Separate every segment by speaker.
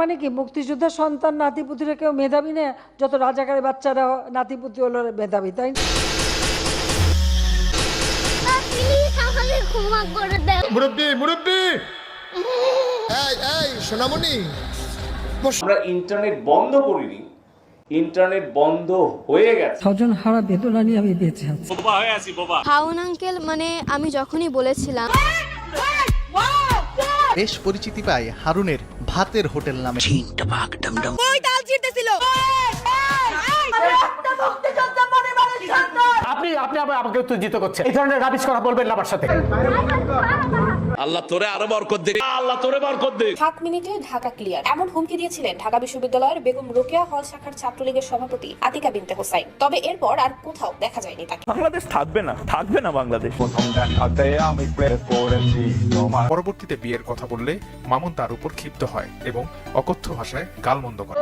Speaker 1: মানে কি মুক্তিযোদ্ধার সন্তান নাতিপুতিরা কেউ মেধাবী না? যত রাজাকারের বাচ্চারা নাতিপুতি হলো মেধাবী তাই
Speaker 2: মুরব্বী মুরব্বী! এই এই সোনামণি।
Speaker 3: আমরা ইন্টারনেট বন্ধ করিনি। ইন্টারনেট বন্ধ হয়ে গেছে।
Speaker 1: স্বজন হারা বেদনা নিয়ে আমি বেঁচে আছি।
Speaker 4: হাউন আঙ্কেল মানে আমি যখনই বলেছিলাম
Speaker 5: বেশ পরিচিতি পায় হারুনের ভাতের হোটেল নামে
Speaker 6: আপনি আপনি আবার আমাকে উত্তেজিত করছেন। এই ধরনের রাবিশ কথা বলবেন না আমার সাথে।
Speaker 7: আল্লাহ তোরে আরও বরকত দে আল্লাহ তোরে বরকত
Speaker 8: সাত মিনিটে ঢাকা ক্লিয়ার এমন হুমকি দিয়েছিলেন ঢাকা বিশ্ববিদ্যালয়ের বেগম রোকেয়া হল শাখার ছাত্রলীগের সভাপতি আতিকা বিনতে হোসাইন। তবে এরপর আর কোথাও দেখা যায়নি তাকে।
Speaker 7: বাংলাদেশ থাকবে না থাকবে না বাংলাদেশ।
Speaker 9: পরবর্তীতে বিয়ের কথা বললে মামুন তার উপর ক্ষিপ্ত হয় এবং অকথ্য ভাষায় গালমন্দ করে।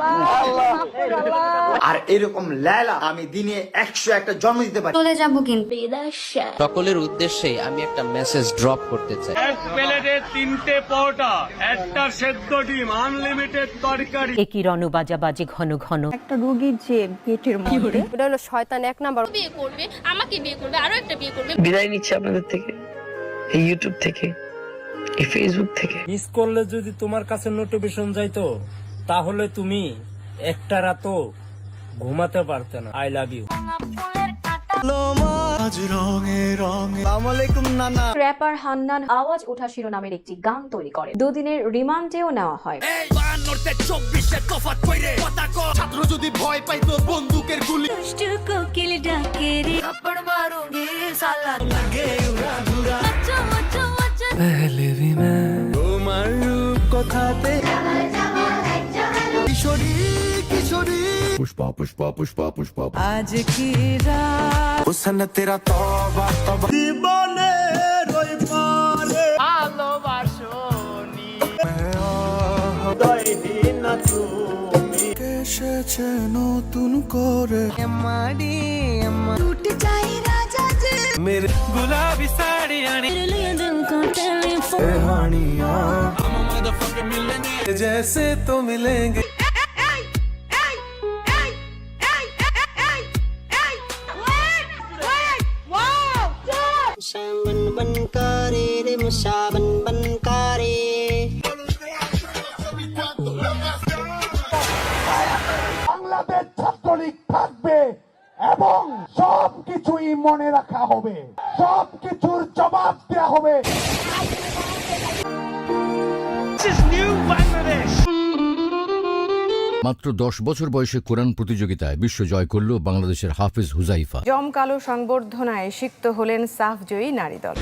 Speaker 5: আর এরকম লেলা আমি দিনে একশো একটা জন্ম দিতে পারি।
Speaker 4: চলে যাব কিন্তু।
Speaker 10: সকলের উদ্দেশ্যে আমি একটা মেসেজ ড্রপ করতে চাই। এক প্লেটে তিনটে পরোটা একটা সেদ্ধ ডিম আনলিমিটেড তরকারি।
Speaker 8: একই রণবাজাবাজি ঘন ঘন।
Speaker 4: একটা রোগীর যে পেটের মধ্যে ওটা হলো শয়তান এক নাম্বার।
Speaker 11: বিয়ে করবে আমাকে বিয়ে করবে আরও একটা বিয়ে করবে।
Speaker 10: বিদায় নিচ্ছি আপনাদের থেকে এই ইউটিউব থেকে এই ফেসবুক থেকে।
Speaker 6: মিস করলে যদি তোমার কাছে নোটিফিকেশন যাইতো তাহলে তুমি একটা রাতও ঘুমাতে পারতে না। I love you
Speaker 8: rapper Hannan আওয়াজ ওঠা শিরোনামের একটি গান তৈরি করে। দুদিনের রিমান্ডেও নেওয়া হয়।
Speaker 5: ছাত্র যদি ভয় পাইতো বন্দুকের গুলি। তোমার কথাতে কিশোরী।
Speaker 2: পুষ্পা পুষ্পা পুষ্পা পুষ্পা
Speaker 1: আজ কি
Speaker 5: হুসন তেরা তবা তবা জীবনে রই পারে এসেছে নতুন করে মারি
Speaker 4: টুটে যাই রাজা যে
Speaker 5: মেরে গুলাবি সাড়ি আনি হানিয়া जैसे तो मिलेंगे
Speaker 2: বাংলাদেশ ছাত্রলীগ থাকবে এবং সব কিছুই মনে রাখা হবে। সব কিছুর জবাব দেওয়া হবে।
Speaker 7: মাত্র দশ বছর বয়সে কোরআন প্রতিযোগিতায় বিশ্ব জয় করল বাংলাদেশের হাফিজ হুজাইফা।
Speaker 8: জমকালো সংবর্ধনায় সিক্ত হলেন সাফজয়ী নারী দল